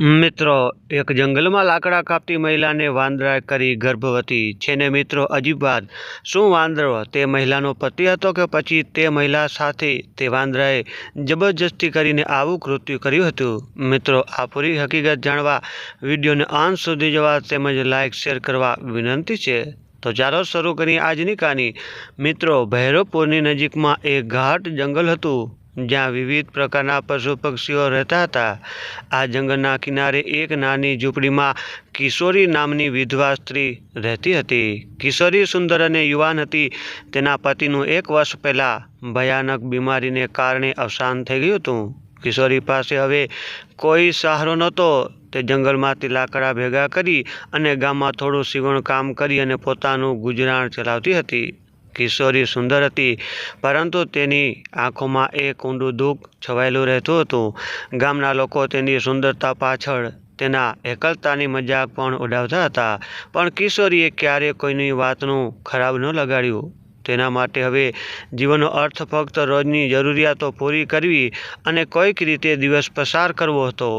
મિત્રો, એક જંગલમાં લાકડા કાપતી મહિલાને વાંદરાએ કરી ગર્ભવતી. છે ને મિત્રો અજીબ વાત શું વાંદરો? તે મહિલાનો પતિ હતો કે પછી તે મહિલા સાથે તે વાંદરાએ જબરજસ્તી કરીને આવું કૃત્યુ કર્યું હતું? મિત્રો, આ પૂરી હકીકત જાણવા વિડીયોને અંત સુધી જવા તેમજ લાઇક શેર કરવા વિનંતી છે. તો ચાલો શરૂ કરીએ આજની કહાની. મિત્રો, ભૈરવપુરની નજીકમાં એક ઘાટ જંગલ હતું. જ્યાં વિવિધ પ્રકારના પશુ પક્ષીઓ રહેતા હતા. આ જંગલના કિનારે એક નાની ઝૂંપડીમાં કિશોરી નામની વિધવા સ્ત્રી રહેતી હતી. કિશોરી સુંદર અને યુવાન હતી. તેના પતિનું એક વર્ષ પહેલાં ભયાનક બીમારીને કારણે અવસાન થઈ ગયું હતું. કિશોરી પાસે હવે કોઈ સહારો નહોતો. તે જંગલમાંથી લાકડા ભેગા કરી અને ગામમાં થોડું સીવણ કામ કરી અને પોતાનું ગુજરાન ચલાવતી હતી. કિશોરી સુંદર હતી, પરંતુ તેની આંખોમાં એક ઊંડું દુઃખ છવાયેલું રહેતું હતું. ગામના લોકો તેની સુંદરતા પાછળ તેના એકલતાની મજાક પણ ઉડાવતા હતા, પણ કિશોરીએ ક્યારેય કોઈની વાતનું ખરાબ ન લગાડ્યું. તેના માટે હવે જીવનનો અર્થ ફક્ત રોજની જરૂરિયાતો પૂરી કરવી અને કોઈક રીતે દિવસ પસાર કરવો હતો.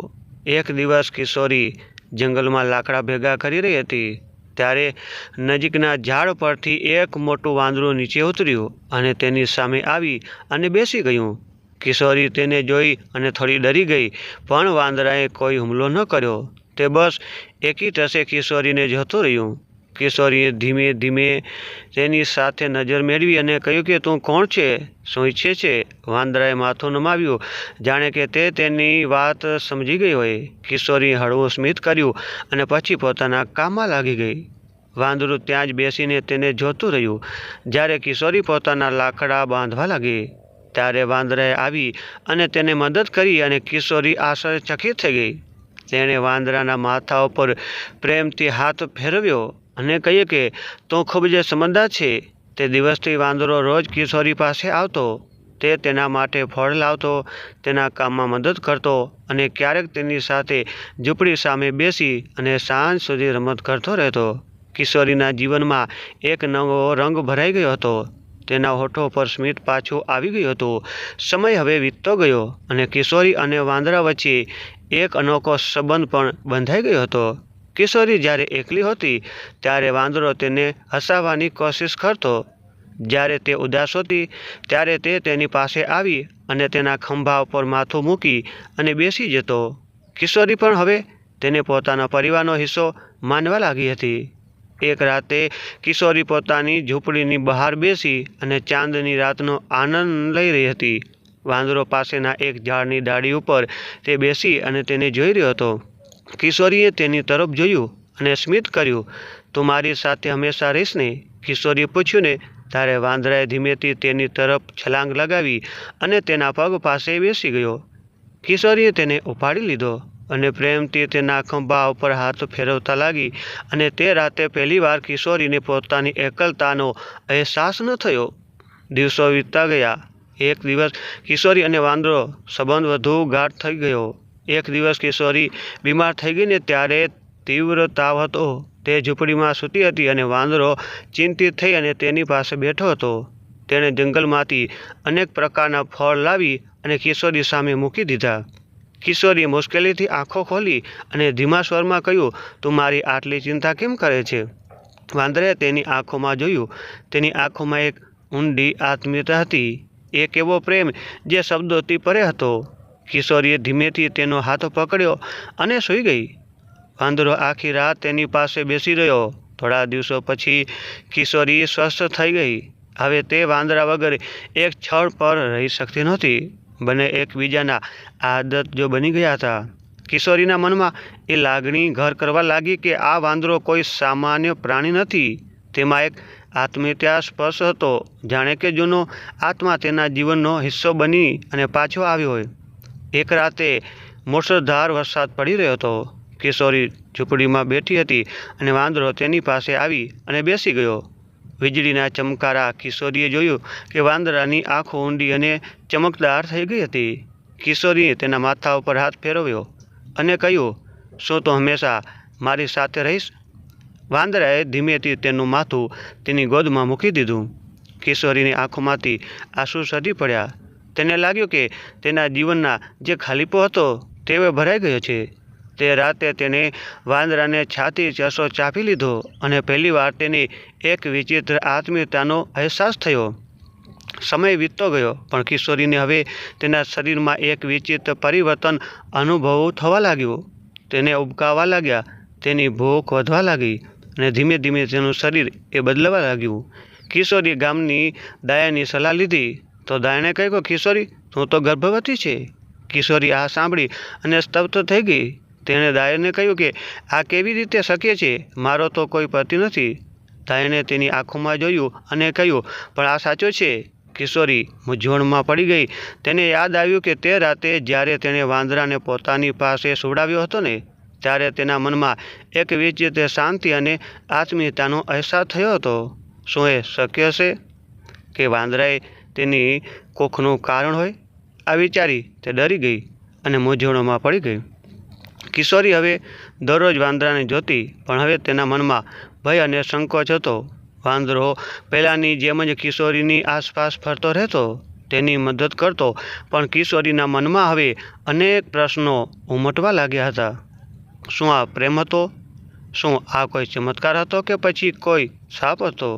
એક દિવસ કિશોરી જંગલમાં લાકડા ભેગા કરી રહી હતી. ત્યારે નજીકના ઝાડ પરથી એક મોટું વાંદરું નીચે ઉતર્યું અને તેની સામે આવી અને બેસી ગયું. કિશોરી તેને જોઈ અને થોડી ડરી ગઈ, પણ વાંદરાએ કોઈ હુમલો ન કર્યો. તે બસ એકી ટસે કિશોરીને જોતું રહ્યું. કિશોરીએ ધીમે ધીમે તેની સાથે નજર મેળવી અને કહ્યું કે, તું કોણ છે? શું ઈચ્છે છે? વાંદરાએ માથું નમાવ્યું. જાણે કે તે તેની વાત સમજી ગઈ હોય. કિશોરીએ હળવું સ્મિત કર્યું અને પછી પોતાના કામમાં લાગી ગઈ. વાંદરું ત્યાં જ બેસીને તેને જોતું રહ્યું. જ્યારે કિશોરી પોતાના લાકડા બાંધવા લાગી, ત્યારે વાંદરાએ આવી અને તેને મદદ કરી અને કિશોરી આશ્ચર્યચકિત થઈ ગઈ. તેણે વાંદરાના માથા ઉપર પ્રેમથી હાથ ફેરવ્યો. અને કહીએ કે તો ખૂબ જે સમજદાર છે, તે દિવસથી વાંદરો રોજ કિશોરી પાસે આવતો, તે તેના માટે ફળ લાવતો, તેના કામમાં મદદ કરતો અને ક્યારેક તેની સાથે ઝૂંપડી સામે બેસી અને સાંજ સુધી રમત કરતો રહેતો. કિશોરીના જીવનમાં એક નવો રંગ ભરાઈ ગયો હતો. તેના હોઠો પર સ્મિત પાછું આવી ગયું હતું. સમય હવે વીતતો ગયો અને કિશોરી અને વાંદરા વચ્ચે એક અનોખો સંબંધ પણ બંધાઈ ગયો હતો. કિશોરી જ્યારે એકલી હતી, ત્યારે વાંદરો તેને હસાવવાની કોશિશ કરતો. જ્યારે તે ઉદાસ હતી, ત્યારે તે તેની પાસે આવી અને તેના ખંભા ઉપર માથું મૂકી અને બેસી જતો. કિશોરી પણ હવે તેને પોતાના પરિવારનો હિસ્સો માનવા લાગી હતી. એક રાતે કિશોરી પોતાની ઝૂંપડીની બહાર બેસી અને ચાંદની રાતનો આનંદ લઈ રહી હતી. વાંદરો પાસેના એક ઝાડની ડાળી ઉપર તે બેસી અને તેને જોઈ રહ્યો હતો. કિશોરીએ તેની તરફ જોયું અને સ્મિત કર્યું, તું મારી સાથે હંમેશા રહીશ ને? કિશોરીએ પૂછ્યું ને ત્યારે વાંદરાએ ધીમેથી તેની તરફ છલાંગ લગાવી અને તેના પગ પાસે બેસી ગયો. કિશોરીએ તેને ઉપાડી લીધો અને પ્રેમથી તેના ખંભા ઉપર હાથ ફેરવતા લાગી અને તે રાતે પહેલીવાર કિશોરીને પોતાની એકલતાનો અહેસાસ ન થયો. દિવસો વીતતા ગયા. એક દિવસ કિશોરી અને વાંદરો સંબંધ વધુ ગાઢ થઈ ગયો. એક દિવસ કિશોરી બીમાર થઈ ગઈ ને ત્યારે તીવ્ર તાવ હતો. તે ઝૂંપડીમાં સૂતી હતી અને વાંદરો ચિંતિત થઈ અને તેની પાસે બેઠો હતો. તેણે જંગલમાંથી અનેક પ્રકારના ફળ લાવી અને કિશોરી સામે મૂકી દીધા. કિશોરીએ મુશ્કેલીથી આંખો ખોલી અને ધીમા સ્વરમાં કહ્યું, તું મારી આટલી ચિંતા કેમ કરે છે? વાંદરે તેની આંખોમાં જોયું. તેની આંખોમાં એક ઊંડી આત્મીયતા હતી. એક એવો પ્રેમ જે શબ્દોથી પરે હતો. કિશોરીએ ધીમેથી તેનો હાથ પકડ્યો અને સૂઈ ગઈ. વાંદરો આખી રાત તેની પાસે બેસી રહ્યો. થોડા દિવસો પછી કિશોરી સ્વસ્થ થઈ ગઈ. હવે તે વાંદરા વગર એક છળ પર રહી શકતી નહોતી. બંને એકબીજાના આદત જો બની ગયા હતા. કિશોરીના મનમાં એ લાગણી ઘર કરવા લાગી કે આ વાંદરો કોઈ સામાન્ય પ્રાણી નથી. તેમાં એક આત્મીયતા સ્પર્શ હતો. જાણે કે જૂનો આત્મા તેના જીવનનો હિસ્સો બની અને પાછો આવ્યો હોય. એક રાતે મુશળધાર વરસાદ પડી રહ્યો હતો. કિશોરી ઝૂંપડીમાં બેઠી હતી અને વાંદરો તેની પાસે આવી અને બેસી ગયો. વીજળીના ચમકારા કિશોરીએ જોયું કે વાંદરાની આંખો ઊંડી અને ચમકદાર થઈ ગઈ હતી. કિશોરીએ તેના માથા ઉપર હાથ ફેરવ્યો અને કહ્યું, શું તો હંમેશા મારી સાથે રહીશ? વાંદરાએ ધીમેથી તેનું માથું તેની ગોદમાં મૂકી દીધું. કિશોરીની આંખોમાંથી આંસુ સરી પડ્યા. તેને લાગ્યું કે તેના જીવનના જે ખાલીપો હતો તે હવે ભરાઈ ગયો છે. તે રાતે તેણે વાંદરાને છાતી ચસો ચાપી લીધો અને પહેલીવાર તેને એક વિચિત્ર આત્મીયતાનો અહેસાસ થયો. સમય વીતતો ગયો, પણ કિશોરીને હવે તેના શરીરમાં એક વિચિત્ર પરિવર્તન અનુભવ થવા લાગ્યું. તેને ઉબકાવા લાગ્યા, તેની ભૂખ વધવા લાગી અને ધીમે ધીમે તેનું શરીર એ બદલવા લાગ્યું. કિશોરી ગામની દાયાની સલાહ લીધી. તો દાયણે કહ્યું કિશોરી, તું તો ગર્ભવતી છે. કિશોરી આ સાંભળી અને સ્તબ્ધ થઈ ગઈ. તેણે દાયને કહ્યું કે, આ કેવી રીતે શક્ય છે? મારો તો કોઈ પતિ નથી. દાયણે તેની આંખોમાં જોયું અને કહ્યું, પણ આ સાચો છે. કિશોરી મૂંઝવણમાં પડી ગઈ. તેને યાદ આવ્યું કે તે રાતે જ્યારે તેણે વાંદરાને પોતાની પાસે સુવડાવ્યો હતો ને, ત્યારે તેના મનમાં એક વિચિત્ર શાંતિ અને આત્મીયતાનો અહેસાસ થયો હતો. શું એ શક્ય છે કે વાંદરાએ તેની કોખનું કારણ હોય? આ વિચારી તે ડરી ગઈ અને મૂંઝવણમાં પડી ગઈ. કિશોરી હવે દરરોજ વાંદરાને જોતી, પણ હવે તેના મનમાં ભય અને સંકોચ હતો. વાંદરો પહેલાંની જેમ જ કિશોરીની આસપાસ ફરતો રહેતો, તેની મદદ કરતો, પણ કિશોરીના મનમાં હવે અનેક પ્રશ્નો ઉમટવા લાગ્યા હતા. શું આ પ્રેમ હતો? શું આ કોઈ ચમત્કાર હતો કે પછી કોઈ સાપ હતો?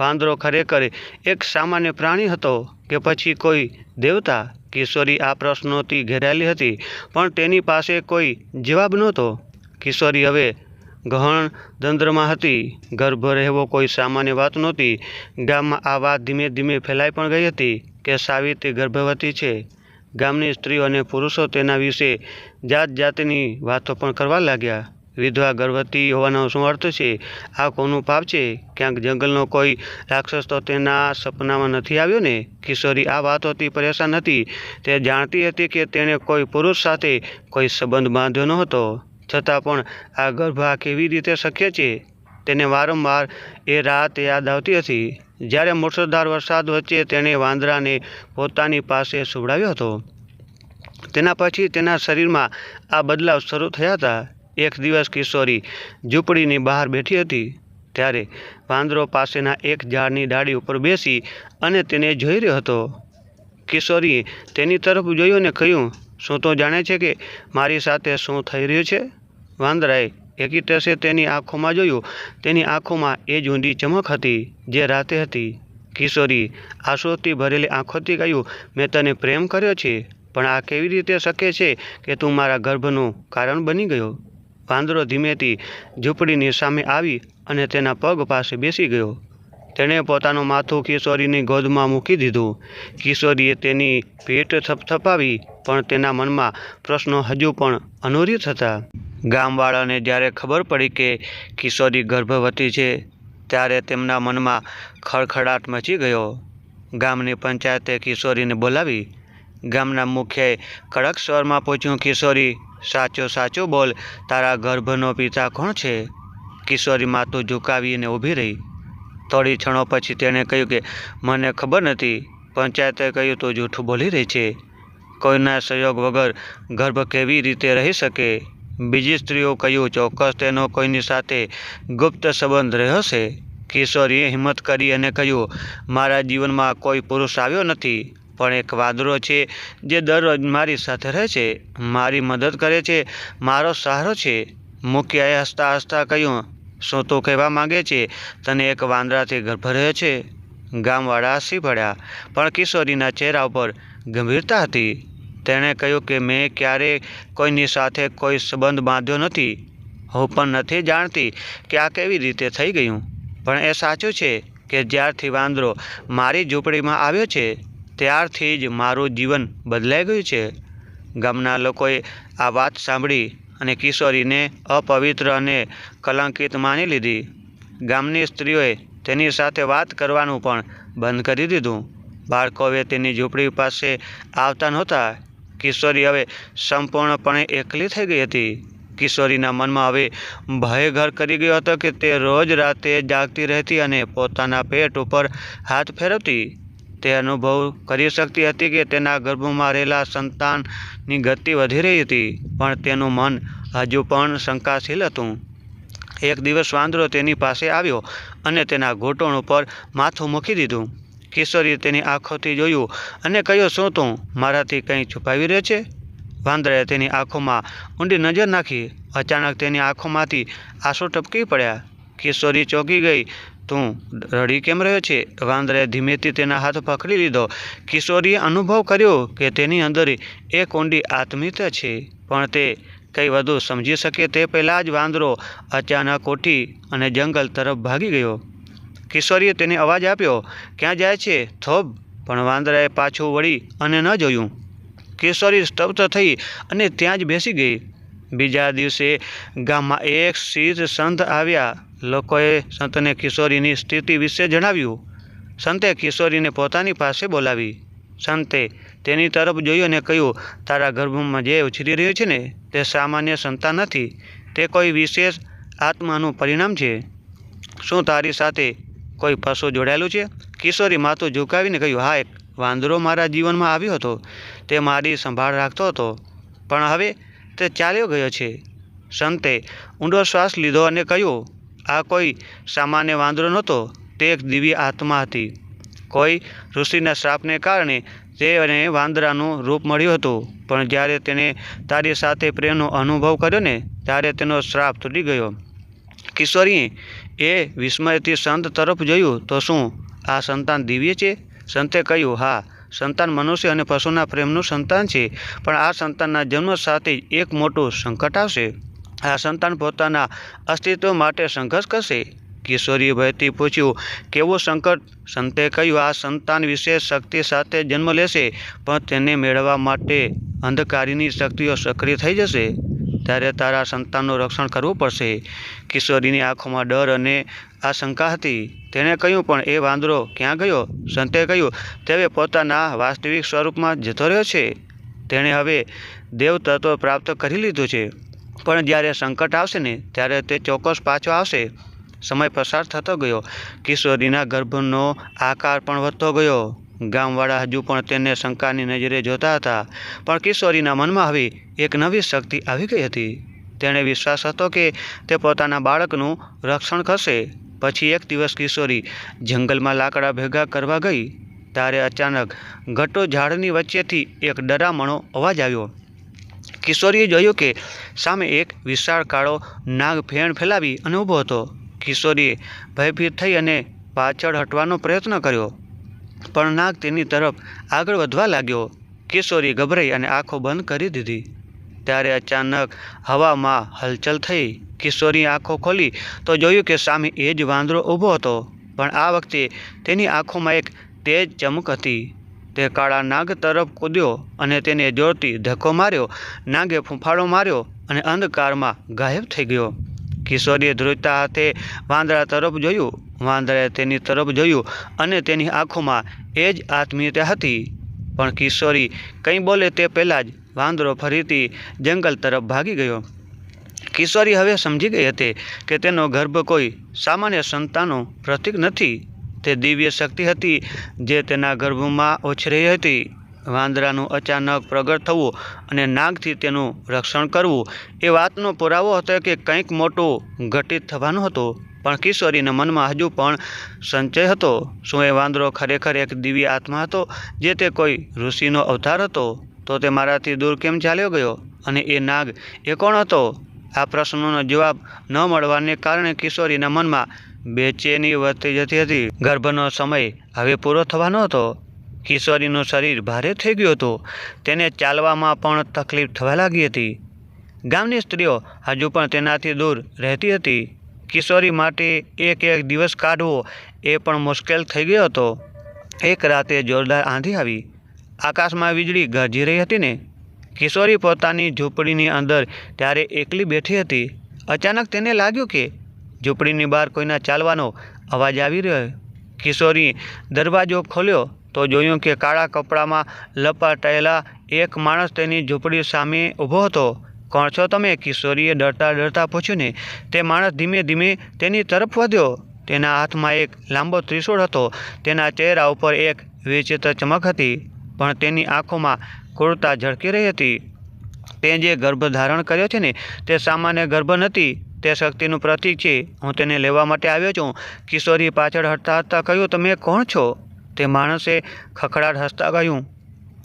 વાંદરો ખરેખર એક સામાન્ય પ્રાણી હતો કે પછી કોઈ દેવતા? કિશોરી આ પ્રશ્નોથી ઘેરાયેલી હતી, પણ તેની પાસે કોઈ જવાબ નહોતો. કિશોરી હવે ગહન દંદ્રમાં હતી ગર્ભ રહેવો કોઈ સામાન્ય વાત નહોતી. ગામમાં આ વાત ધીમે ધીમે ફેલાઈ પણ ગઈ હતી કે સાવિત્રી ગર્ભવતી છે. ગામની સ્ત્રીઓ અને પુરુષો તેના વિશે જાત જાતની વાતો પણ કરવા લાગ્યા. વિધવા ગર્ભવતી હોવાનો શું અર્થ છે? આ કોનું પાપ છે? ક્યાંક જંગલનો કોઈ રાક્ષસ તો તેના સપનામાં નથી આવ્યો ને? કિશોરી આ વાતોથી પરેશાન હતી. તે જાણતી હતી કે તેણે કોઈ પુરુષ સાથે કોઈ સંબંધ બાંધ્યો ન હતો છતાં પણ આ ગર્ભા કેવી રીતે શક્ય છે? તેને વારંવાર એ રાત યાદ આવતી હતી. જ્યારે મુસળધાર વરસાદ વચ્ચે તેણે વાંદરાને પોતાની પાસે સુવડાવ્યો હતો. તેના પછી તેના શરીરમાં આ બદલાવ શરૂ થયા હતા. એક દિવસ કિશોરી ઝૂંપડીની બહાર બેઠી હતી, ત્યારે વાંદરો પાસેના એક ઝાડની ડાળી ઉપર બેસી અને તેને જોઈ રહ્યો હતો. કિશોરીએ તેની તરફ જોયું અને કહ્યું, શું તો જાણે છે કે મારી સાથે શું થઈ રહ્યું છે? વાંદરાએ એકીટસે તેની આંખોમાં જોયું. તેની આંખોમાં એ જ ઊંડી ચમક હતી જે રાતે હતી. કિશોરી આંસુઓથી ભરેલી આંખોથી કહ્યું, મેં તને પ્રેમ કર્યો છે, પણ આ કેવી રીતે શક્ય છે કે તું મારા ગર્ભનું કારણ બની ગયો? વાંદરો ધીમેથી ઝૂંપડીની સામે આવી અને તેના પગ પાસે બેસી ગયો. તેણે પોતાનું માથું કિશોરીની ગોદમાં મૂકી દીધું. કિશોરીએ તેની પેટ થપથપાવી પણ તેના મનમાં પ્રશ્નો હજુ પણ અનુરિત હતા. ગામવાળાને જ્યારે ખબર પડી કે કિશોરી ગર્ભવતી છે, ત્યારે તેમના મનમાં ખળખળાટ મચી ગયો. ગામની પંચાયતે કિશોરીને બોલાવી. ગામના મુખ્યએ કડક સ્વરમાં પૂછ્યું, કિશોરી સાચો સાચો બોલ. તારા ગર્ભનો પિતા કોણ છે? કિશોરી માથું ઝુકાવીને ઊભી રહી. થોડી ક્ષણો પછી તેણે કહ્યું કે, મને ખબર નથી, પંચાયતે કહ્યું તો જૂઠું બોલી રહી છે. કોઈના સહયોગ વગર ગર્ભ કેવી રીતે રહી શકે? બીજી સ્ત્રીઓ કહ્યું, ચોક્કસ તેનો કોઈની સાથે ગુપ્ત સંબંધ રહ્યો છે કિશોરીએ હિંમત કરી અને કહ્યું, મારા જીવનમાં કોઈ પુરુષ આવ્યો નથી. પણ એક વાંદરો છે જે દરરોજ મારી સાથે રહે છે. મારી મદદ કરે છે. મારો સહારો છે. મુખિયાએ હસતા હસતા કહ્યું, શું તું કહેવા માંગે છે? તને એક વાંદરાથી ગર્ભ રહે છે. ગામવાળા હસી પડ્યા, પણ કિશોરીના ચહેરા ઉપર ગંભીરતા હતી. તેણે કહ્યું કે મેં ક્યારેય કોઈની સાથે કોઈ સંબંધ બાંધ્યો નથી. હું પણ નથી જાણતી કે આ કેવી રીતે થઈ ગયું. પણ એ સાચું છે કે જ્યારથી વાંદરો મારી ઝૂંપડીમાં આવ્યો છે ત્યારથી જ મારું જીવન બદલાઈ ગયું છે. ગામના લોકોએ આ વાત સાંભળી અને કિશોરીને અપવિત્ર અને કલંકિત માની લીધી. ગામની સ્ત્રીઓએ તેની સાથે વાત કરવાનું પણ બંધ કરી દીધું. બાળકો હવે તેની ઝૂંપડી પાસે આવતા નહોતા. કિશોરી હવે સંપૂર્ણપણે એકલી થઈ ગઈ હતી. કિશોરીના મનમાં હવે ભય ઘર કરી ગયો હતો કે તે રોજ રાતે જાગતી રહેતી અને પોતાના પેટ ઉપર હાથ ફેરવતી. તે અનુભવ કરી શકતી હતી કે તેના ગર્ભમાં રહેલા સંતાનની ગતિ વધી રહી હતી, પણ તેનું મન હજુ પણ શંકાશીલ હતું. એક દિવસ વાંદરો તેની પાસે આવ્યો અને તેના ઘૂંટણ ઉપર માથું મૂકી દીધું. કિશોરીએ તેની આંખોથી જોયું અને કહ્યું, શું તું મારાથી કંઈ છુપાવી રહે છે? વાંદરાએ તેની આંખોમાં ઊંડી નજર નાખી. અચાનક તેની આંખોમાંથી આંસુ ટપકી પડ્યા. કિશોરી ચોંકી ગઈ. તું રડી કેમ રહ્યો છે? વાંદરાએ ધીમેથી તેના હાથ પકડી લીધો. કિશોરીએ અનુભવ કર્યો કે તેની અંદર એક ઊંડી આત્મીયતા છે. પણ તે કંઈ વધુ સમજી શકે તે પહેલાં જ વાંદરો અચાનક ઉઠી અને જંગલ તરફ ભાગી ગયો. કિશોરીએ તેને અવાજ આપ્યો, ક્યાં જાય છે? થોભ. પણ વાંદરાએ પાછું વળી અને ન જોયું. કિશોરી સ્તબ્ધ થઈ અને ત્યાં જ બેસી ગઈ. બીજા દિવસે ગામમાં એક સિદ્ધ સંત આવ્યા. લોકોએ સંતને કિશોરીની સ્થિતિ વિશે જણાવ્યું. સંતે કિશોરીને પોતાની પાસે બોલાવી. સંતે તેની તરફ જોયું અને કહ્યું, તારા ગર્ભમાં જે ઉછરી રહ્યું છે ને, તે સામાન્ય સંતા નથી. તે કોઈ વિશેષ આત્માનું પરિણામ છે. શું તારી સાથે કોઈ પશુ જોડાયેલું છે? કિશોરી માથું ઝુકાવીને કહ્યું, હા, એક વાંદરો મારા જીવનમાં આવ્યો હતો. તે મારી સંભાળ રાખતો હતો. પણ હવે તે ચાલ્યો ગયો છે. સંતે ઊંડો શ્વાસ લીધો અને કહ્યું, આ કોઈ સામાન્ય વાંદરો નહોતો, તે એક દિવ્ય આત્મા હતી. કોઈ ઋષિના શ્રાપને કારણે તેને વાંદરાનું રૂપ મળ્યું હતું. પણ જ્યારે તેણે તારી સાથે પ્રેમનો અનુભવ કર્યો ને, ત્યારે તેનો શ્રાપ તૂટી ગયો. કિશોરીએ એ વિસ્મયથી સંત તરફ જોયું, તો શું આ સંતાન દિવ્ય છે? સંતે કહ્યું, હા સંતાન મનુષ્ય અને પશુના પ્રેમનું સંતાન છે. પણ આ સંતાનના જન્મ સાથે જ એક મોટું સંકટ આવશે. આ સંતાન પોતાના અસ્તિત્વ માટે સંઘર્ષ કરશે. કિશોરીએ ભયથી પૂછ્યું, કેવું સંકટ? સંતે કહ્યું, આ સંતાન વિશેષ શક્તિ સાથે જન્મ લેશે, પણ તેને મેળવવા માટે અંધકારીની શક્તિઓ સક્રિય થઈ જશે. ત્યારે તારા સંતાનનું રક્ષણ કરવું પડશે. કિશોરીની આંખોમાં ડર અને આશંકા હતી. તેણે કહ્યું, પણ એ વાંદરો ક્યાં ગયો? સંતે કહ્યું, તેવે પોતાના વાસ્તવિક સ્વરૂપમાં જતો રહ્યો છે. તેણે હવે દેવતત્વ પ્રાપ્ત કરી લીધું છે. પણ જ્યારે સંકટ આવશે ને, ત્યારે તે ચોક્કસ પાછો આવશે. સમય પસાર થતો ગયો. કિશોરીના ગર્ભનો આકાર પણ વધતો ગયો. ગામવાળા હજુ પણ તેને શંકાની નજરે જોતા હતા. પણ કિશોરીના મનમાં આવી એક નવી શક્તિ આવી ગઈ હતી. તેણે વિશ્વાસ હતો કે તે પોતાના બાળકનું રક્ષણ કરશે. પછી એક દિવસ કિશોરી જંગલમાં લાકડા ભેગા કરવા ગઈ. ત્યારે અચાનક ઘટો ઝાડની વચ્ચેથી એક ડરામણો અવાજ આવ્યો. કિશોરીએ જોયું કે સામે એક વિશાળ કાળો નાગ ફેણ ફેલાવી અને ઊભો હતો. કિશોરીએ ભયભીત થઈ અને પાછળ હટવાનો પ્રયત્ન કર્યો. પણ નાગ તેની તરફ આગળ વધવા લાગ્યો. કિશોરી ગભરાઈ અને આંખો બંધ કરી દીધી. ત્યારે અચાનક હવામાં હલચલ થઈ. કિશોરી આંખો ખોલી તો જોયું કે સામે એ જ વાંદરો ઊભો હતો. પણ આ વખતે તેની આંખોમાં એક તેજ ચમક હતી. તે કાળા નાગ તરફ કૂદ્યો અને તેને જોરથી ધક્કો માર્યો. નાગે ફૂંફાળો માર્યો અને અંધકારમાં ગાયબ થઈ ગયો. કિશોરીએ ધ્રુજતા હાથે વાંદરા તરફ જોયું. વાંદરાએ તેની તરફ જોયું અને તેની આંખોમાં એ જ આત્મીયતા હતી. પણ કિશોરી કંઈ બોલે તે પહેલાં જ વાંદરો ફરીથી જંગલ તરફ ભાગી ગયો. કિશોરી હવે સમજી ગઈ હતી કે તેનો ગર્ભ કોઈ સામાન્ય સંતાનો પ્રતીક નથી. તે દિવ્ય શક્તિ હતી જે તેના ગર્ભમાં ઓછરી હતી. વાંદરાનું અચાનક પ્રગટ થવું અને નાગથી તેનું રક્ષણ કરવું, એ વાતનો પુરાવો હતો કે કંઈક મોટું ઘટિત થવાનું હતું. પણ કિશોરીના મનમાં હજુ પણ સંચય હતો. શું એ વાંદરો ખરેખર એક દિવ્ય આત્મા હતો, જે તે કોઈ ઋષિનો અવતાર હતો? તો તે મારાથી દૂર કેમ ચાલ્યો ગયો? અને એ નાગ એ કોણ હતો? આ પ્રશ્નોનો જવાબ ન મળવાને કારણે કિશોરીના મનમાં બેચેની વધતી જતી હતી. ગર્ભનો સમય હવે પૂરો થવાનો હતો. કિશોરીનું શરીર ભારે થઈ ગયું હતું. તેને ચાલવામાં પણ તકલીફ થવા લાગી હતી. ગામની સ્ત્રીઓ હજુ પણ તેનાથી દૂર રહેતી હતી. કિશોરી માટે એક એક દિવસ કાઢવો એ પણ મુશ્કેલ થઈ ગયો હતો. એક રાતે જોરદાર આંધી આવી. આકાશમાં વીજળી ગરજી રહી હતી ને. કિશોરી પોતાની ઝૂંપડીની અંદર ત્યારે એકલી બેઠી હતી. અચાનક તેને લાગ્યું કે ઝૂંપડીની બહાર કોઈના ચાલવાનો અવાજ આવી રહ્યો. કિશોરી દરવાજો ખોલ્યો. તો જોયું કે કાળા કપડામાં લપાટાયેલા એક માણસ તેની ઝૂંપડી સામે ઊભો હતો. કોણ છો તમે? કિશોરીએ ડરતા ડરતા પૂછ્યું ને. તે માણસ ધીમે ધીમે તેની તરફ વધ્યો. તેના હાથમાં એક લાંબો ત્રિશૂળ હતો. તેના ચહેરા ઉપર એક વિચિત્ર ચમક હતી, પણ તેની આંખોમાં ક્રૂરતા ઝળકી રહી હતી. તે જે ગર્ભ ધારણ કર્યો છે ને, તે સામાન્ય ગર્ભ નથી. તે શક્તિનું પ્રતીક છે. હું તેને લેવા માટે આવ્યો છું. કિશોરી પાછળ હટતા હટતા કહ્યું, તમે કોણ છો? તે માણસે ખખડાટ હસતા કહ્યું,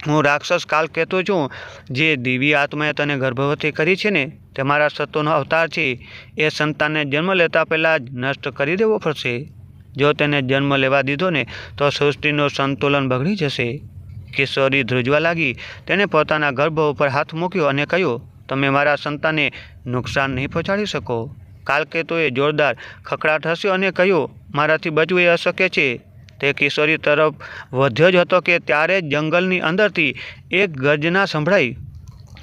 હું રાક્ષસ કાલ કહેતો છું, જે દિવ્ય આત્માએ તને ગર્ભવતી કરી છે ને તે મારા સત્વનો અવતાર છે, એ સંતાનને જન્મ લેતા પહેલાં જ નષ્ટ કરી દેવો પડશે. જો તેને જન્મ લેવા દીધો ને, તો સૃષ્ટિનું સંતુલન બગડી જશે. કિશોરી ધ્રુજવા લાગી. તેણે પોતાના ગર્ભ ઉપર હાથ મૂક્યો અને કહ્યું, તમે મારા સંતાનને નુકસાન નહીં પહોંચાડી શકો. કાલકેતુએ જોરદાર ખખડાટ હસ્યો અને કહ્યું, મારાથી બચવું એ અશક્ય છે. તે કિશોરી તરફ વધ્યો જ હતો કે ત્યારે જંગલની અંદરથી એક ગર્જના સંભળાઈ.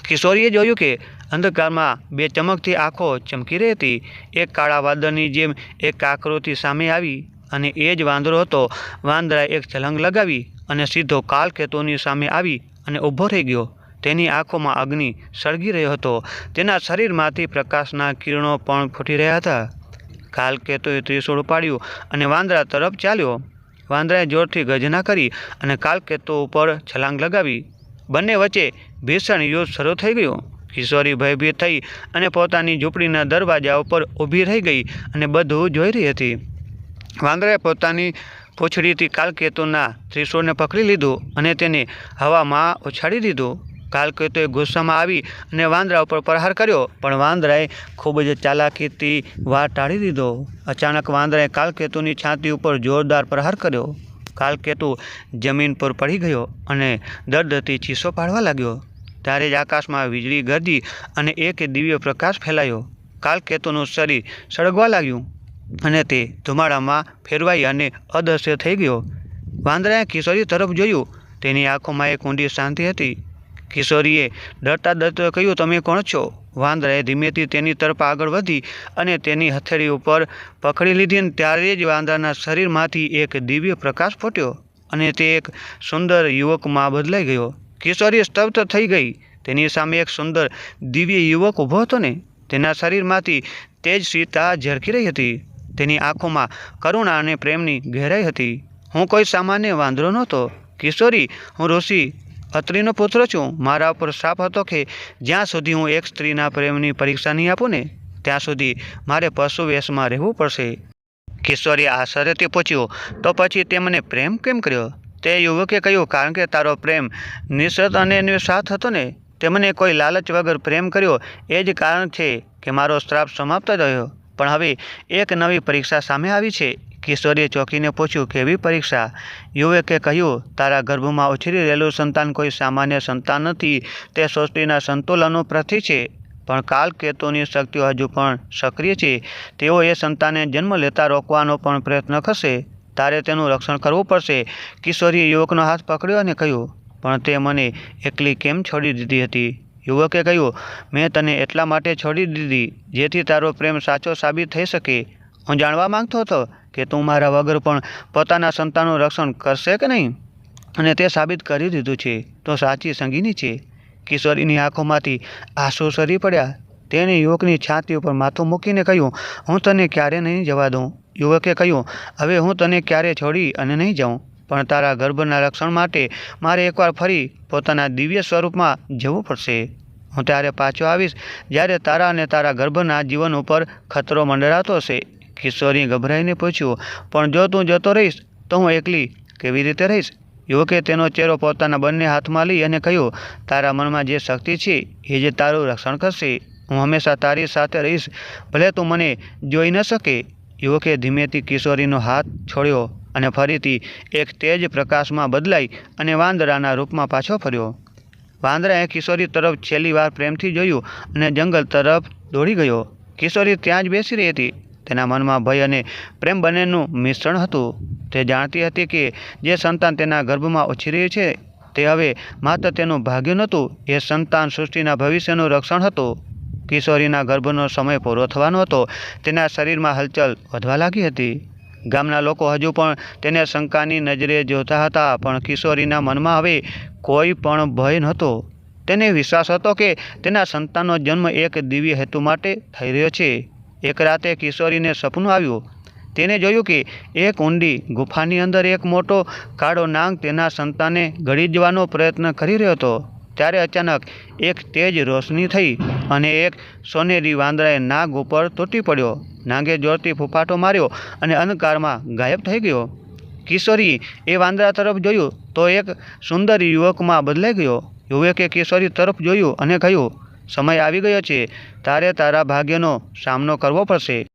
કિશોરીએ જોયું કે અંધકારમાં બે ચમકતી આંખો ચમકી રહી હતી. એક કાળા વાદળની જેમ એક કાકરોથી સામે આવી અને એ જ વાંદરો હતો. વાંદરાએ એક છલંગ લગાવી અને સીધો કાલકેતુની સામે આવી અને ઊભો થઈ ગયો. તેની આંખોમાં અગ્નિ સળગી રહ્યો હતો. તેના શરીરમાંથી પ્રકાશના કિરણો પણ ફૂટી રહ્યા હતા. કાલકેતુએ ત્રિશુળ ઉપાડ્યું અને વાંદરા તરફ ચાલ્યો. વાંદરાએ જોરથી ગર્જના કરી અને કાલકેતો ઉપર છલાંગ લગાવી. બંને વચ્ચે ભીષણ યુદ્ધ શરૂ થઈ ગયો. કિશોરી ભયભીત થઈ અને પોતાની ઝૂંપડીના દરવાજા ઉપર ઊભી રહી ગઈ અને બધું જોઈ રહી હતી. વાંદરાએ પોતાની પૂંછડીથી કાલકેતુના ત્રિશુળને પકડી લીધું અને તેને હવામાં ઉછાળી દીધું. કાલકેતુએ ગુસ્સામાં આવી અને વાંદરા ઉપર પ્રહાર કર્યો. પણ વાંદરાએ ખૂબ જ ચાલાકીથી વાર ટાળી દીધો. અચાનક વાંદરાએ કાલકેતુની છાતી ઉપર જોરદાર પ્રહાર કર્યો. કાલકેતુ જમીન પર પડી ગયો અને દર્દથી ચીસો પાડવા લાગ્યો. ત્યારે જ આકાશમાં વીજળી ગરજી અને એક દિવ્ય પ્રકાશ ફેલાયો. કાલકેતુનું શરીર સળગવા લાગ્યું અને તે ધુમાડામાં ફેરવાઈ અને અદૃશ્ય થઈ ગયો. વાંદરાએ કિશોરી તરફ જોયું. તેની આંખોમાં એક ઊંડી શાંતિ હતી. કિશોરીએ ડરતા ડરતા કહ્યું, તમે કોણ છો? વાંદરાએ ધીમેથી તેની તરફ આગળ વધી અને તેની હથેળી ઉપર પકડી લીધી અને ત્યારે જ વાંદરાના શરીરમાંથી એક દિવ્ય પ્રકાશ ફૂટ્યો અને તે એક સુંદર યુવકમાં બદલાઈ ગયો. કિશોરી સ્તબ્ધ થઈ ગઈ. તેની સામે એક સુંદર દિવ્ય યુવક ઊભો હતો ને, તેના શરીરમાંથી તેજ સીતા ઝરકી રહી હતી. તેની આંખોમાં કરુણા અને પ્રેમની ગહેરાઈ હતી. હું કોઈ સામાન્ય વાંદરો નહોતો. કિશોરી, હું ઋષિ અત્રિનો પુત્ર છું. મારા ઉપર શ્રાપ હતો કે જ્યાં સુધી હું એક સ્ત્રીના પ્રેમની પરીક્ષા નહીં આપું ને, ત્યાં સુધી મારે પશુ વેશમાં રહેવું પડશે. કિશોરી આશ્ચર્યથી પૂછ્યું, તો પછી તે મને પ્રેમ કેમ કર્યો? તે યુવકે કહ્યું, કારણ કે તારો પ્રેમ નિસ્સત અને નિસ્વાર્થ હતો ને. તે મને કોઈ લાલચ વગર પ્રેમ કર્યો. એ જ કારણ છે કે મારો શ્રાપ સમાપ્ત રહ્યો પણ હવે એક નવી પરીક્ષા સામે આવી છે. કિશોરીએ ચોંકીને પૂછ્યું, કેવી પરીક્ષા? યુવકે કહ્યું, તારા ગર્ભમાં ઉછરી રહેલું સંતાન કોઈ સામાન્ય સંતાન નથી. તે સૃષ્ટિના સંતુલનનું પ્રતિક છે. પણ કાલ કેતુની શક્તિઓ હજુ પણ સક્રિય છે. તેઓ એ સંતાનને જન્મ લેતા રોકવાનો પણ પ્રયત્ન કરશે. તારે તેનું રક્ષણ કરવું પડશે. કિશોરીએ યુવકનો હાથ પકડ્યો અને કહ્યું, પણ તે મને એકલી કેમ છોડી દીધી હતી? યુવકે કહ્યું, મેં તને એટલા માટે છોડી દીધી, જેથી તારો પ્રેમ સાચો સાબિત થઈ શકે. હું જાણવા માંગતો હતો કે તું મારા વગર પણ પોતાના સંતાનનું રક્ષણ કરશે કે નહીં? અને તે સાબિત કરી દીધું છે. તો સાચી સંગીની છે. કિશોરીની આંખોમાંથી આંસુ સરી પડ્યા. તેણે યુવકની છાતી ઉપર માથું મૂકીને કહ્યું, હું તને ક્યારે નહીં જવા દઉં? યુવકે કહ્યું, હવે હું તને ક્યારે છોડી અને નહીં જાઉં. પણ તારા ગર્ભના રક્ષણ માટે મારે એકવાર ફરી પોતાના દિવ્ય સ્વરૂપમાં જવું પડશે. હું ત્યારે પાછો આવીશ જ્યારે તારા અને તારા ગર્ભના જીવન ઉપર ખતરો મંડરાતો હશે. કિશોરી ગભરાઈને પૂછ્યું, પણ જો તું જતો રહીશ, તો હું એકલી કેવી રીતે રહીશ? યુવકે તેનો ચહેરો પોતાના બંને હાથમાં લઈ અને કહ્યું, તારા મનમાં જે શક્તિ છે, એ જે તારું રક્ષણ કરશે. હું હંમેશા તારી સાથે રહીશ, ભલે તું મને જોઈ ન શકે. યુવકે ધીમેથી કિશોરીનો હાથ છોડ્યો. અને ફરીથી એક તેજ પ્રકાશમાં બદલાઈ અને વાંદરાના રૂપમાં પાછો ફર્યો. વાંદરાએ કિશોરી તરફ છેલ્લી વાર પ્રેમથી જોયું અને જંગલ તરફ દોડી ગયો. કિશોરી ત્યાં જ બેસી રહી હતી. તેના મનમાં ભય અને પ્રેમ બંનેનું મિશ્રણ હતું. તે જાણતી હતી કે જે સંતાન તેના ગર્ભમાં ઉછરી રહ્યું છે, તે હવે માત્ર તેનું ભાગ્ય નહોતું, એ સંતાન સૃષ્ટિના ભવિષ્યનું રક્ષણ હતું. કિશોરીના ગર્ભનો સમય પૂરો થવાનો હતો. તેના શરીરમાં હલચલ વધવા લાગી હતી. ગામના લોકો હજુ પણ તેને શંકાની નજરે જોતા હતા, પણ કિશોરીના મનમાં હવે કોઈ પણ ભય નહોતો. તેને વિશ્વાસ હતો કે તેના સંતાનનો જન્મ એક દિવ્ય હેતુ માટે થઈ રહ્યો છે. એક રાતે કિશોરીને સપનું આવ્યું. તેને જોયું કે એક ઊંડી ગુફાની અંદર એક મોટો કાળો નાગ તેના સંતાનને ગળી જવાનો પ્રયત્ન કરી રહ્યો હતો. ત્યારે અચાનક એક તેજ રોશની થઈ અને એક સોનેરી વાંદરાએ નાગ ઉપર તૂટી પડ્યો. નાગે જોરથી ફૂફાટો માર્યો અને અંધકારમાં ગાયબ થઈ ગયો. કિશોરી એ વાંદરા તરફ જોયું તો એક સુંદર યુવકમાં બદલાઈ ગયો. યુવકે કિશોરી તરફ જોયું અને કહ્યું, સમય આવી ગયો છે. તારે તારા ભાગ્યનો સામનો કરવો પડશે.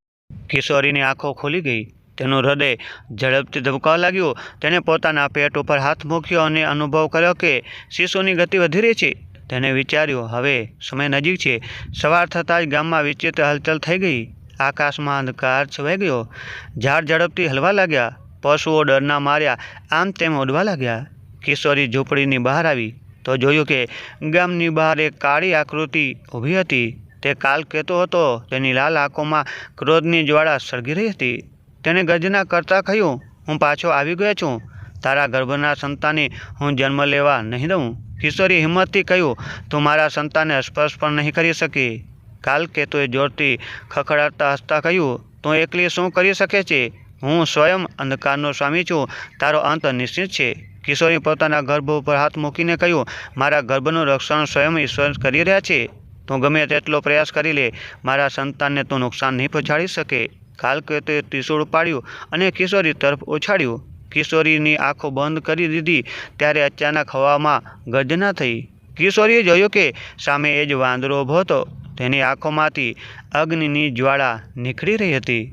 કિશોરીની આંખો ખોલી ગઈ. તેનું હૃદય ઝડપથી ધબકાવા લાગ્યું. તેણે પોતાના પેટ ઉપર હાથ મૂક્યો અને અનુભવ કર્યો કે શિશુની ગતિ વધી રહી છે. તેને વિચાર્યું, હવે સમય નજીક છે. સવાર થતાં જ ગામમાં વિચિત્ર હલચલ થઈ ગઈ. આકાશમાં અંધકાર છવાઈ ગયો. ઝાડ ઝડપથી હલવા લાગ્યા. પશુઓ ડરના માર્યા. આમ તેમ ઉડવા લાગ્યા. કિશોરી ઝૂંપડીની બહાર આવી. તો જોયું કે ગામની બહાર એક કાળી આકૃતિ ઊભી હતી. તે કાલ કહેતો હતો, તેની લાલ આંખોમાં ક્રોધની જ્વાળા સળગી રહી હતી. તેણે ગર્જના કરતાં કહ્યું, હું પાછો આવી ગયો છું. તારા ગર્ભના સંતાને હું જન્મ લેવા નહીં દઉં. કિશોરી હિંમતથી કહ્યું, તું મારા સંતાનને સ્પર્શ પણ નહીં કરી શકી. કાલ કેતુએ જોરથી ખખડાતા હસતા કહ્યું, તું એકલી શું કરી શકે છે? હું સ્વયં અંધકારનો સ્વામી છું. તારો અંત નિશ્ચિત છે. કિશોરી પોતાના ગર્ભ ઉપર હાથ મૂકીને કહ્યું, મારા ગર્ભનું રક્ષણ સ્વયં ઈશ્વર કરી રહ્યા છે. તું ગમે તેટલો પ્રયાસ કરી લે, મારા સંતાનને તું નુકસાન નહીં પહોંચાડી શકે. કાલ ત્રિશુળ પાડ્યું અને કિશોરી તરફ ઉછાળ્યું કિશોરીની આંખો બંધ કરી દીધી, ત્યારે અચાનક હવામાં ગર્જના થઈ. કિશોરીએ જોયું કે સામે એ જ વાંદરો ઊભો હતો. તેની આંખોમાંથી અગ્નિની જ્વાળા નીકળી રહી હતી.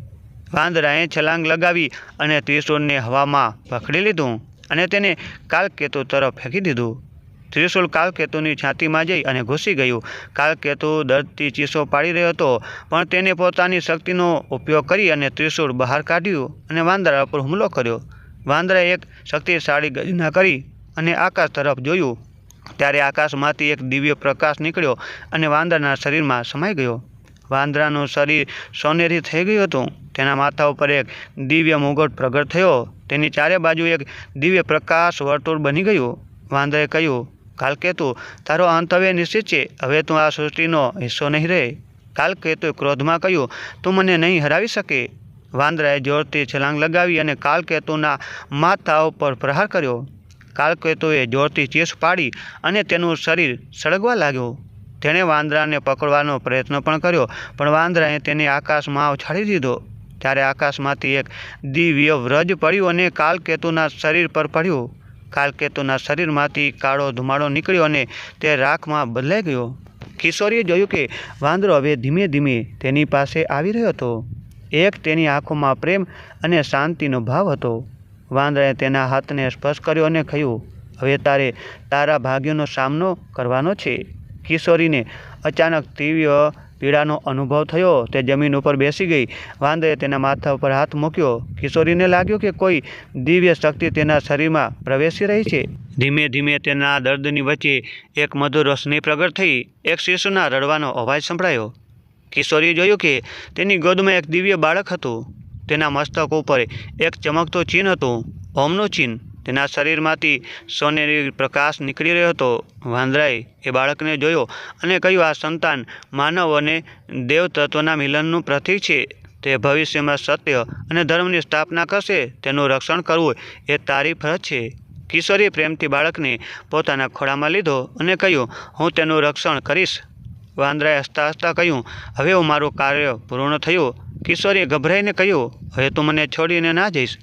વાંદરાએ છલાંગ લગાવી અને ત્રિશૂળને હવામાં પકડી લીધું અને તેને કાલકેતુ તરફ ફેંકી દીધું. ત્રિશૂળ કાલકેતુની છાતીમાં જઈ અને ઘૂસી ગયું. કાલકેતુ દર્દથી ચીસો પાડી રહ્યો હતો, પણ તેને પોતાની શક્તિનો ઉપયોગ કરી અને ત્રિશૂળ બહાર કાઢ્યું અને વાંદરા પર હુમલો કર્યો. વાંદરાએ એક શક્તિશાળી ગજના કરી અને આકાશ તરફ જોયું. ત્યારે આકાશમાંથી એક દિવ્ય પ્રકાશ નીકળ્યો અને વાંદરાના શરીરમાં સમાઈ ગયો. વાંદરાનું શરીર સોનેરી થઈ ગયું હતું. તેના માથા ઉપર એક દિવ્ય મુગટ પ્રગટ થયો. તેની ચારે બાજુ એક દિવ્ય પ્રકાશ વર્તુળ બની ગયું. વાંદરાએ કહ્યું, કાલકેતુ, તારો અંત હવે નિશ્ચિત છે. હવે તું આ સૃષ્ટિનો હિસ્સો નહીં રહે. કાલકેતુએ ક્રોધમાં કહ્યું, તું મને નહીં હરાવી શકે. વાંદરાએ જોરથી છલાંગ લગાવી અને કાલકેતુના માથા ઉપર પ્રહાર કર્યો. કાલકેતુએ જોરથી ચીસ પાડી અને તેનું શરીર સળગવા લાગ્યું. તેણે વાંદરાને પકડવાનો પ્રયત્ન પણ કર્યો, પણ વાંદરાએ તેને આકાશમાં ઉછાળી દીધો. ત્યારે આકાશમાંથી એક દિવ્ય વ્રજ પડ્યું અને કાલકેતુના શરીર પર પડ્યું. કાલકેતુના શરીરમાંથી કાળો ધુમાડો નીકળ્યો અને તે રાખમાં બદલાઈ ગયો. કિશોરીએ જોયું કે વાંદરો હવે ધીમે ધીમે તેની પાસે આવી રહ્યો હતો. એક તેની આંખોમાં પ્રેમ અને શાંતિનો ભાવ હતો. વાંદરાએ તેના હાથને સ્પર્શ કર્યો અને કહ્યું, હવે તારે તારા ભાગ્યનો સામનો કરવાનો છે. કિશોરીને અચાનક તીવ્ર પીડાનો અનુભવ થયો. તે જમીન ઉપર બેસી ગઈ. વાંદરે તેના માથા ઉપર હાથ મૂક્યો. કિશોરીને લાગ્યું કે કોઈ દિવ્ય શક્તિ તેના શરીરમાં પ્રવેશી રહી છે. ધીમે ધીમે તેના દર્દની વચ્ચે એક મધુર રોશની પ્રગટ થઈ. એક શિશુના રડવાનો અવાજ સંભળાયો. કિશોરીએ જોયું કે તેની ગોદમાં એક દિવ્ય બાળક હતું. તેના મસ્તક ઉપર એક ચમકતો ચિહ્ન હતું, ઓમનું ચિહ્ન. તેના શરીરમાંથી સોનેરી પ્રકાશ નીકળી રહ્યો હતો. વાંદરાએ એ બાળકને જોયો અને કહ્યું, આ સંતાન માનવ અને દેવ તત્વના મિલનનું પ્રતીક છે. તે ભવિષ્યમાં સત્ય અને ધર્મની સ્થાપના કરશે. તેનું રક્ષણ કરવું એ તારી ફરજ છે. કિશોરીએ પ્રેમથી બાળકને પોતાના ખોળામાં લીધો અને કહ્યું, હું તેનું રક્ષણ કરીશ. વાંદરાએ હસતા હસતા કહ્યું, હવે હું મારું કાર્ય પૂર્ણ થયું. કિશોરીએ ગભરાઈને કહ્યું, હવે તું મને છોડીને ના જઈશ.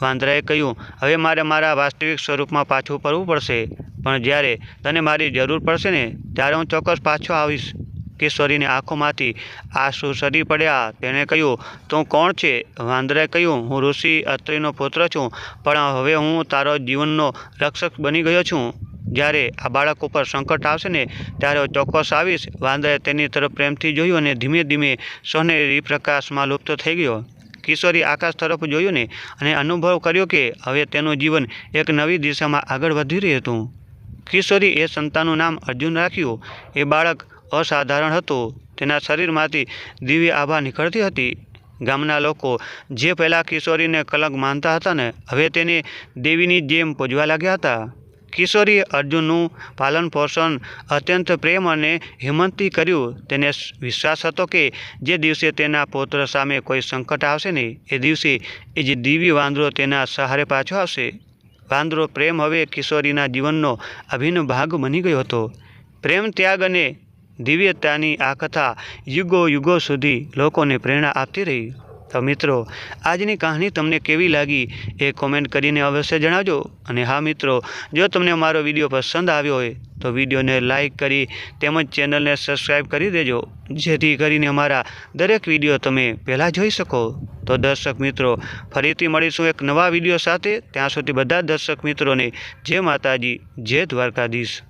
વાંદરાએ કહ્યું, હવે મારે મારા વાસ્તવિક સ્વરૂપમાં પાછું ફરવું પડશે, પણ જ્યારે તને મારી જરૂર પડશે ને, ત્યારે હું ચોક્કસ પાછો આવીશ. કિશોરીની આંખોમાંથી આંસુ સરી પડ્યા. તેણે કહ્યું, તું કોણ છે? વાંદરાએ કહ્યું, હું ઋષિ અત્રિનો પુત્ર છું, પણ હવે હું તારો જીવનનો રક્ષક બની ગયો છું. જ્યારે આ બાળક ઉપર સંકટ આવશે ને ત્યારે ચોક્કસ આવીશ. વાંદરે તેની તરફ પ્રેમથી જોયું અને ધીમે ધીમે સોનેરી પ્રકાશમાં લુપ્ત થઈ ગયો. કિશોરી આકાશ તરફ જોયું ને અને અનુભવ કર્યો કે હવે તેનું જીવન એક નવી દિશામાં આગળ વધી રહ્યું હતું. કિશોરી એ સંતાનનું નામ અર્જુન રાખ્યું. એ બાળક અસાધારણ હતું. તેના શરીરમાંથી દિવ્ય આભા નીકળતી હતી. ગામના લોકો જે પહેલાં કિશોરીને કલંક માનતા હતા ને, હવે તેને દેવીની જેમ પૂજવા લાગ્યા હતા. કિશોરીએ અર્જુનનું પાલન પોષણ અત્યંત પ્રેમ અને હિંમતથી કર્યું. તેને વિશ્વાસ હતો કે જે દિવસે તેના પુત્ર સામે કોઈ સંકટ આવશે નહીં એ દિવસે એ જે દિવ્ય વાંદરો તેના સહારે પાછો આવશે. વાંદરો પ્રેમ હવે કિશોરીના જીવનનો અભિન્ન ભાગ બની ગયો હતો. પ્રેમ, ત્યાગ અને દિવ્યતાની આ કથા યુગો યુગો સુધી લોકોને પ્રેરણા આપતી રહી. તો મિત્રો, આજની કહાની તમને કેવી લાગી એ કોમેન્ટ કરીને અવશ્ય જણાવજો. અને હા મિત્રો, જો તમને મારો વીડિયો પસંદ આવ્યો હોય, તો વિડીયોને લાઈક કરી તેમજ ચેનલને સબસ્ક્રાઈબ કરી દેજો. જેથી કરીને અમારા દરેક વીડિયો તમે પહેલાં જોઈ શકો. તો દર્શક મિત્રો, ફરીથી મળીશું એક નવા વીડિયો સાથે. ત્યાં સુધી બધા દર્શક મિત્રોને જય માતાજી, જય દ્વારકાધીશ.